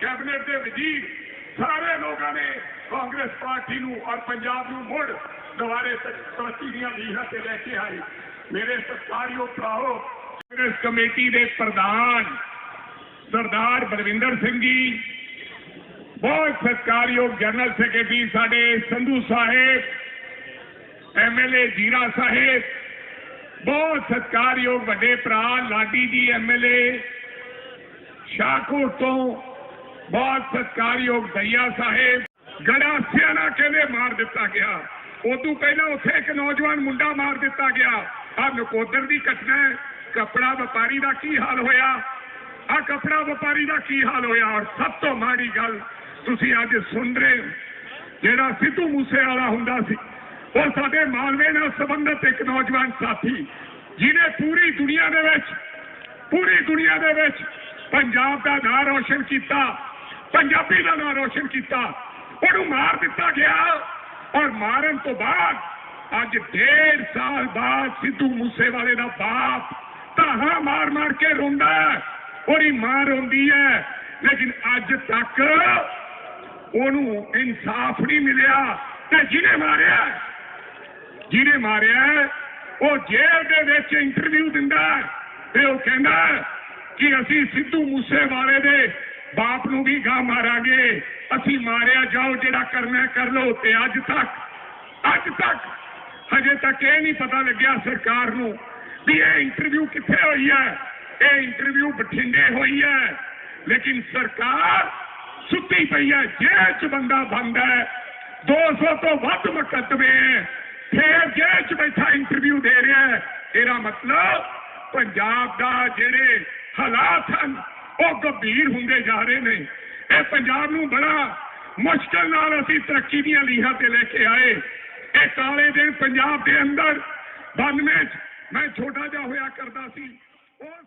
Cabinet ਦੇ ਵਜ਼ੀਰ ਸਾਰੇ ਲੋਕਾਂ ਨੇ ਕਾਂਗਰਸ ਪਾਰਟੀ ਨੂੰ ਔਰ ਪੰਜਾਬ ਨੂੰ ਮੁੜ ਦੁਬਾਰੇ ਤਰੱਕੀ ਦੀਆਂ ਲੀਹਾਂ ਤੇ ਲੈ ਕੇ ਆਈ ਮੇਰੇ ਸਤਿਕਾਰਯੋਗ ਭਰਾਓ ਕਾਂਗਰਸ ਕਮੇਟੀ ਦੇ ਪ੍ਰਧਾਨ ਸਰਦਾਰ ਬਲਵਿੰਦਰ ਸਿੰਘ ਜੀ, ਬਹੁਤ ਸਤਿਕਾਰਯੋਗ ਜਨਰਲ ਸੈਕਟਰੀ ਸਾਡੇ ਸੰਧੂ ਸਾਹਿਬ ਐਮਐਲਏ ਜੀਰਾ ਸਾਹਿਬ, ਬਹੁਤ ਸਤਿਕਾਰਯੋਗ ਵੱਡੇ ਭਰਾ ਲਾਡੀ ਜੀ ਐਮਐਲਏ ਸ਼ਾਹਕੋਟ ਤੋਂ ਬਹੁਤ ਸਤਿਕਾਰਯੋਗ ਦਈਆ ਸਾਹਿਬ। ਗੜਾਸਿਆਂ ਸਿਆਣਾ ਕਹਿੰਦੇ ਮਾਰ ਦਿੱਤਾ ਗਿਆ? ਉਦੋਂ ਪਹਿਲਾਂ ਉੱਥੇ ਇੱਕ ਨੌਜਵਾਨ ਮੁੰਡਾ ਮਾਰ ਦਿੱਤਾ ਗਿਆ। ਆ ਨਕੋਦਰ ਦੀ ਘਟਨਾ ਹੈ। ਕਪੜਾ ਵਪਾਰੀ ਦਾ ਕੀ ਹਾਲ ਹੋਇਆ? ਆ ਕਪੜਾ ਵਪਾਰੀ ਦਾ ਕੀ ਹਾਲ ਹੋਇਆ? ਔਰ ਸਭ ਤੋਂ ਮਾੜੀ ਗੱਲ, ਤੁਸੀਂ ਅੱਜ ਸੁਣ ਰਹੇ ਹੋ। ਜਿਹੜਾ ਸਿੱਧੂ ਮੂਸੇ ਵਾਲਾ ਹੁੰਦਾ ਸੀ, ਉਹ ਸਾਡੇ ਮਾਲਵੇ ਨਾਲ ਸੰਬੰਧਿਤ ਇੱਕ ਨੌਜਵਾਨ ਸਾਥੀ, ਜਿਹਨੇ ਪੂਰੀ ਦੁਨੀਆ ਦੇ ਵਿੱਚ, ਪੂਰੀ ਦੁਨੀਆ ਦੇ ਵਿੱਚ ਪੰਜਾਬ ਦਾ ਨਾਂ ਰੋਸ਼ਨ ਕੀਤਾ। ਪੰਜਾਬੀ ਦਾ ਨਾਂ ਰੋਸ਼ਨ ਕੀਤਾ। ਉਹਨੂੰ ਮਾਰ ਦਿੱਤਾ ਗਿਆ ਔਰ ਮਾਰਨ ਤੋਂ ਬਾਅਦ ਅੱਜ ਡੇਢ ਸਾਲ ਬਾਅਦ ਸਿੱਧੂ ਮੂਸੇਵਾਲੇ ਦਾ ਬਾਪ ਧਾਹਾਂ ਮਾਰ ਮਾਰ ਕੇ ਰੋਂਦਾ ਉਹਦੀ ਮਾਂ ਰੋਂਦੀ ਹੈ। ਲੇਕਿਨ ਅੱਜ ਤੱਕ ਉਹਨੂੰ ਇਨਸਾਫ ਨਹੀਂ ਮਿਲਿਆ ਤੇ ਜਿਹਨੇ ਮਾਰਿਆ ਜਿਹਨੇ ਮਾਰਿਆ, ਉਹ ਜੇਲ੍ਹ ਦੇ ਵਿੱਚ ਇੰਟਰਵਿਊ ਦਿੰਦਾ ਤੇ ਉਹ ਕਹਿੰਦਾ ਕਿ ਅਸੀਂ ਸਿੱਧੂ ਮੂਸੇਵਾਲੇ ਦੇ ਬਾਪ ਨੂੰ ਵੀ ਗਾ ਮਾਰਾਂਗੇ। ਅਸੀਂ ਮਾਰਿਆ ਜਾਓ, ਜਿਹੜਾ ਕਰਨਾ ਕਰ ਲਓ, ਤੇ ਅੱਜ ਤੱਕ ਅੱਜ ਤੱਕ ਹਜੇ ਤੱਕ ਇਹ ਨਹੀਂ ਪਤਾ ਲੱਗਿਆ ਸਰਕਾਰ ਨੂੰ ਵੀ ਇਹ ਇੰਟਰਵਿਊ ਕਿੱਥੇ ਹੋਈ ਹੈ। ਇਹ ਇੰਟਰਵਿਊ ਬਠਿੰਡੇ ਹੋਈ ਹੈ। ਲੇਕਿਨ ਸਰਕਾਰ ਸੁੱਤੀ ਪਈ ਹੈ, ਜੇਲ੍ਹ 'ਚ ਬੰਦਾ ਬੰਦ ਹੈ। 200 ਤੋਂ ਵੱਧ ਮੁਕੱਦਮੇ ਹੈ। ਫੇਰ ਜੇਲ੍ਹ 'ਚ ਬੈਠਾ ਇੰਟਰਵਿਊ ਦੇ ਰਿਹਾ ਹੈ। ਇਹਦਾ ਮਤਲਬ ਪੰਜਾਬ ਦਾ ਜਿਹੜੇ ਹਾਲਾਤ ਹਨ ਉਹ ਗੰਭੀਰ ਹੁੰਦੇ ਜਾ ਰਹੇ ਨੇ। ਇਹ ਪੰਜਾਬ ਨੂੰ ਬੜਾ ਮੁਸ਼ਕਲ ਨਾਲ ਅਸੀਂ ਤਰੱਕੀ ਦੀਆਂ ਲੀਹਾਂ ਤੇ ਲੈ ਕੇ ਆਏ। ਇਹ ਕਾਲੇ ਦਿਨ ਪੰਜਾਬ ਦੇ ਅੰਦਰ 92 ਚ ਮੈਂ ਛੋਟਾ ਜਿਹਾ ਹੋਇਆ ਕਰਦਾ ਸੀ। ਉਸ